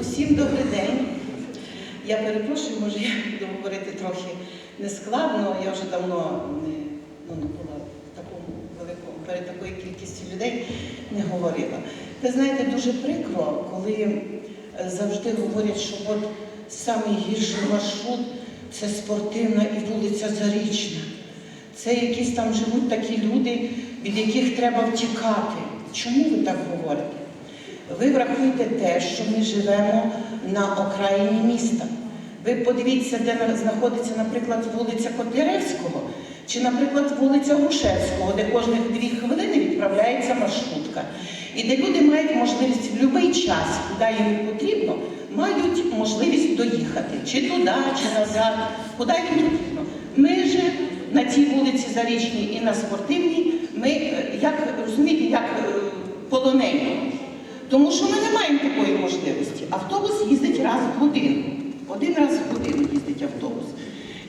Усім добрий день. Я перепрошую, може я буду говорити трохи нескладно. Я вже давно не, ну, не була в такому великому перед такою кількістю людей не говорила. Ви знаєте, дуже прикро, коли е, завжди говорять, що от найгірший маршрут це спортивна і вулиця Зарічна. Це якісь там живуть такі люди, від яких треба втікати. Чому ви так говорите? Ви врахуйте те, що ми живемо на окраїні міста. Ви подивіться, де знаходиться, наприклад, вулиця Котляревського, чи, наприклад, вулиця Грушевського, де кожних дві хвилини відправляється маршрутка. І де люди мають можливість в будь-який час, куди їм потрібно, мають можливість доїхати чи туди, чи назад, куди їм потрібно. Ми же на цій вулиці Зарічній і на спортивній, ми е, як розумієте, як е, полонені. Тому що ми не маємо такої можливості. Автобус їздить раз в годину. Один раз в годину їздить автобус.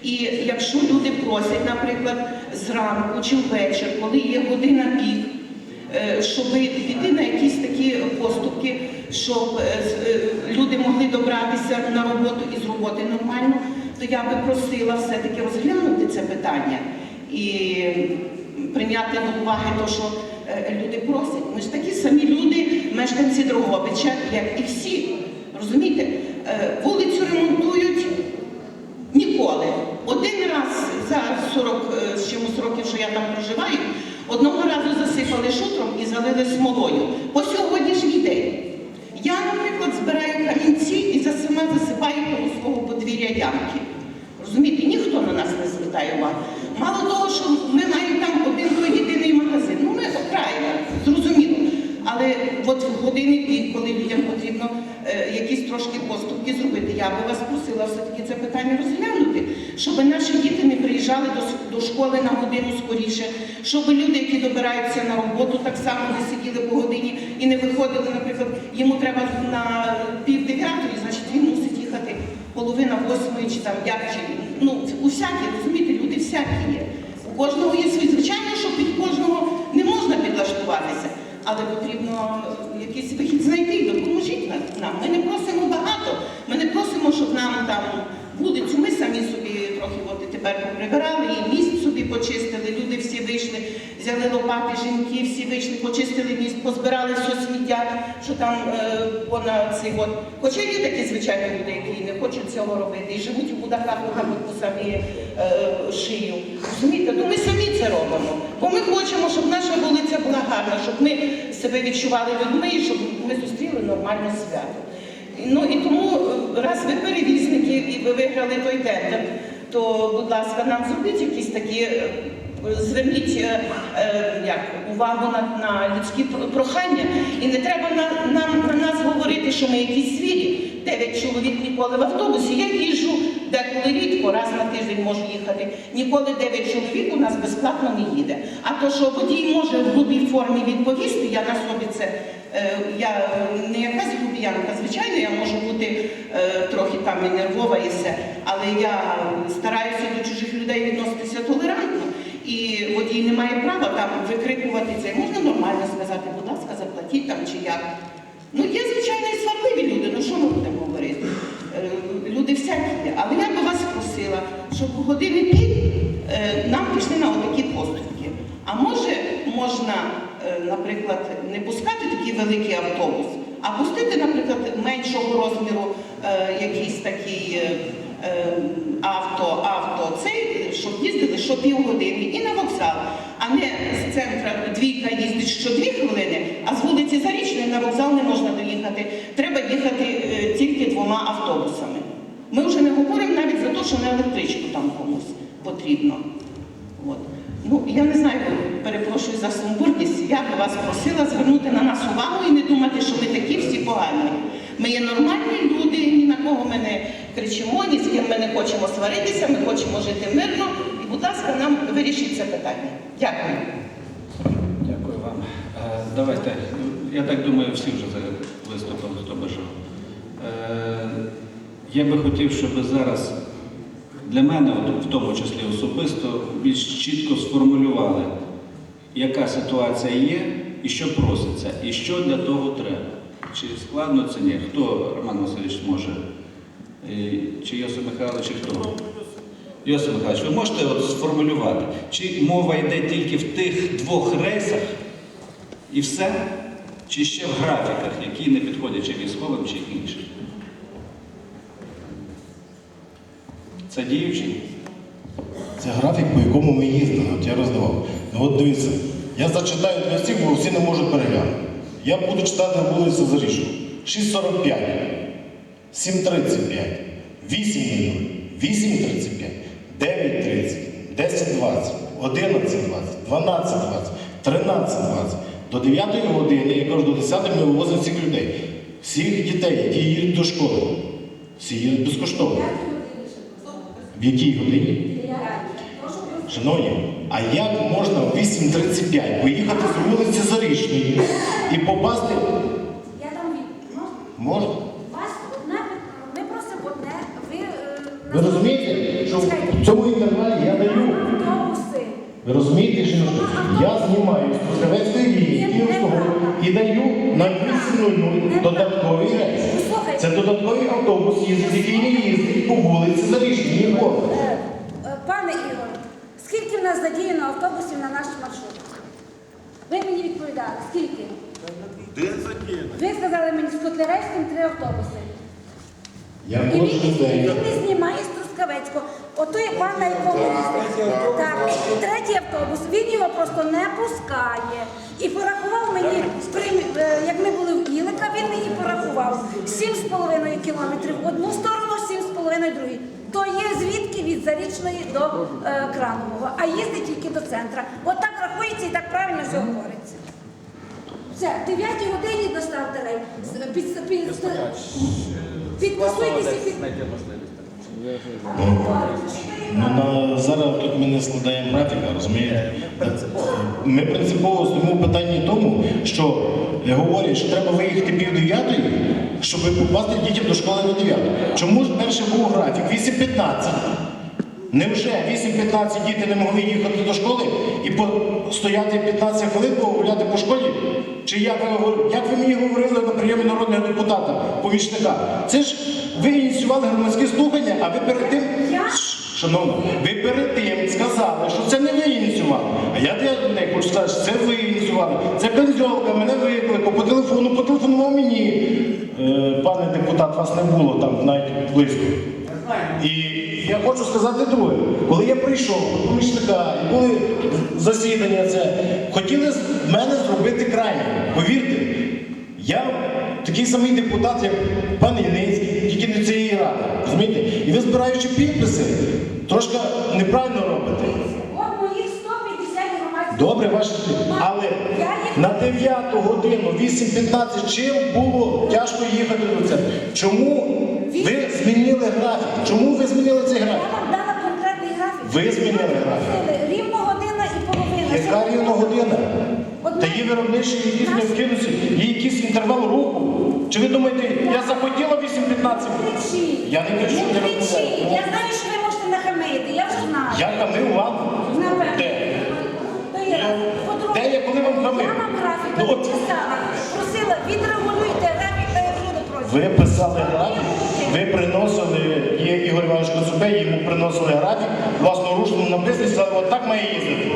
І якщо люди просять, наприклад, зранку чи ввечері, коли є година пік, е, щоб піти на якісь такі поступки, щоб е, е, люди могли добратися на роботу і з роботи нормально, то я би просила все-таки розглянути це питання і прийняти до уваги те, що люди просять. Ми ж такі самі мешканці Дрогобича, як і всі. Розумієте, Е, вулицю ремонтують ніколи. Один раз за 40 е, з чимось років, що я там проживаю, одного разу засипали шутром і залили смолою. По сьогоднішній день. Я, наприклад, збираю камінці і за сама засипаю коло свого подвір'я ямки. Розумієте, ніхто на нас не звертає увагу. Мало того, що ми маємо там один той єдиний магазин. Ну, ми окраїна, зрозуміло. Але от в години пік, коли людям потрібно е, якісь трошки поступки зробити, я би вас просила все-таки це питання розглянути, щоб наші діти не приїжджали до, школи на годину скоріше, щоб люди, які добираються на роботу, так само не сиділи по годині і не виходили, наприклад, йому треба на пів дев'ятої, значить він мусить їхати половина восьмої чи там як чи ну усякі, розумієте, люди всякі є. У кожного є свій. Звичайно, що під кожного не можна підлаштуватися, але потрібно якийсь вихід знайти. Допоможіть нам-. Ми не просимо багато. Ми не просимо, щоб нам там вулицю. Ми самі собі трохи от тепер поприбирали, і міст собі почистили. Люди всі вийшли, взяли лопати, жінки, всі вийшли, почистили міст, позбирали все сміття, що там е, понад цей от. Хоча є такі звичайні люди, які не хочуть цього робити і живуть у будаках, у гамаку самі е, шию. Розумієте, то ми самі це робимо. Бо ми хочемо, щоб наша була гарна, щоб ми себе відчували людьми, щоб ми зустріли нормальне свято. Ну і тому, е, раз ви перевізники і ви виграли той тендер, то, будь ласка, нам зробіть якісь такі, е, зверніть е, е, як, увагу на, на людські прохання. І не треба на, нам на нас говорити, що ми якісь звірі. Дев'ять чоловік ніколи в автобусі. Я їжджу деколи рідко, раз на тиждень можу їхати. Ніколи дев'ять чоловік у нас безплатно не їде. А то, що водій може в грубій формі відповісти, я на собі це. Е, Я не якась грубіянка, звичайно, я можу бути трохи там і нервова і все, але я стараюся до чужих людей відноситися толерантно. І водій не має права там викрикувати це. Можна нормально сказати, будь ласка, заплатіть там чи як. Ну, є, звичайно, і сварливі люди, ну що ми будемо говорити? Е, Люди всякі. Але я би вас просила, щоб в години пік е, нам пішли на отакі поступки. А може можна, е, наприклад, не пускати такий великий автобус, а пустити, наприклад, меншого розміру е, якийсь такий авто, авто, цей, щоб їздили що півгодини і на вокзал, а не з центра двійка їздить що дві хвилини, а з вулиці Зарічної на вокзал не можна доїхати. Треба їхати е, тільки двома автобусами. Ми вже не говоримо навіть за те, що на електричку там комусь потрібно. От. Ну, я не знаю, перепрошую за сумбурність. Я би вас просила звернути на нас увагу і не думати, що ми такі всі погані. Ми є нормальні люди, на кого ми не кричимо, ні з ким ми не хочемо сваритися, ми хочемо жити мирно. І, будь ласка, нам вирішіть це питання. Дякую. Дякую вам. Е, Давайте, я так думаю, всі вже виступили, хто бажав. Е, Я би хотів, щоб зараз для мене, в тому числі особисто, більш чітко сформулювали, яка ситуація є і що проситься, і що для того треба. Чи складно це ні? Хто, Роман Васильович, може? Е, Чи Йосип Михайлович, чи хто? Йосип Михайлович, ви можете от сформулювати, чи мова йде тільки в тих двох рейсах і все? Чи ще в графіках, які не підходять чи військовим, чи іншим? Це діючий? Це графік, по якому ми їздили, от я роздавав. Ну от дивіться, я зачитаю для всіх, бо всі не можуть переглянути. Я буду читати вулицю Заріжну. 6.45, 7.35, 8.00, 8.35, 9.30, 10.20, 11.20, 12.20, 13.20. До 9 години, я кажу, до 10 ми вивозимо всіх людей. Всіх дітей, які їдуть до школи. Всі їдуть безкоштовно. В якій годині? Шановні, а як можна в 8.35 поїхати з вулиці Зарічної і попасти? Я там від... Можна? Можна. Вас одне питання. Ми просимо одне. Ви, е, Ви розумієте, що в цьому інтервалі я даю. Автобуси. Ви розумієте, що я знімаю з Трускавецької лінії Київського і даю на 8.00 додатковий рейс. Це додатковий автобус їздить, який не їздить по вулиці Зарічній ніколи. Е, е, Пане Ігор, нас задіяно автобусів на наш маршрут? Ви мені відповідали, скільки? Де задіяно? Ви сказали мені з Котляревським три автобуси. Я І він, і він не знімає з Трускавецького. Ото є пан, на якому так, третій автобус. Він його просто не пускає. І порахував мені, е, як ми були в Ілика, він мені порахував 7,5 кілометрів в одну сторону, 7,5 другу. То є звідки від Зарічної до е, Кранового, а їздить тільки до центра. От так рахується і так правильно все говориться. Все, в 9 годині доставте рейс. Під, під, під, під. Ну, на, зараз тут ми не складаємо графіка, розумієте? Ми принципово стоїмо в питанні тому, що е, говорять, що треба виїхати пів дев'ятої, щоб попасти дітям до школи на дев'яту. Чому ж перший був графік? 8.15. Невже 8.15 діти не могли їхати до школи і стояти 15 хвилин погуляти по школі? Чи як ви, як ви мені говорили на прийомі народного депутата, помічника? Це ж ви ініціювали громадські слухання, а ви перед тим. Я? Шановна, ви перед тим сказали, що це не ви ініціювали. А я для людей хочу сказати, що це ви ініціювали. Це Бензьолка мене викликав по телефону, потелефонував мені. Е, пане депутат, вас не було там навіть близько. І я хочу сказати друге. Коли я прийшов до помічника, і були засідання, це хотіли з мене зробити крайнім. Повірте, я такий самий депутат, як пан Яницький, тільки не цієї ради. Розумієте? І ви збираючи підписи, трошки неправильно робите. От моїх 150 громадських. Добре, ваше але на 9 годину 8.15 чим було тяжко їхати до центру? Чому ви змінили графік? Чому ви змінили цей графік? Я вам дала конкретний графік. Ви змінили графік. Рівно година і половина. Яка рівно година? Та є виробничі якісь необхідності, є якийсь інтервал руху. Чи ви думаєте, я захотіла 8.15? Кричіть. Я не кричу, не кричіть. Я знаю, що ви можете нахамити. Я вже знаю. Я камив вам? Де? Де я коли вам хамив? Я вам графік Ну, от- написала. Просила, відрегулюйте графік, як люди просять. Ви писали графік, ви приносили, є Ігор Іванович Коцубей, йому приносили графік, власноручно написано, і сказали, от так має їздити.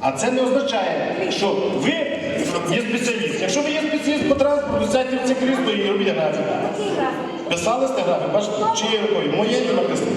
А це не означає, що ви є спеціаліст. Якщо ви є спеціаліст по транспорту, сядьте в це крісло і робіть графік. Писали сте графік, бачите, чиєю рукою? Моєю написано.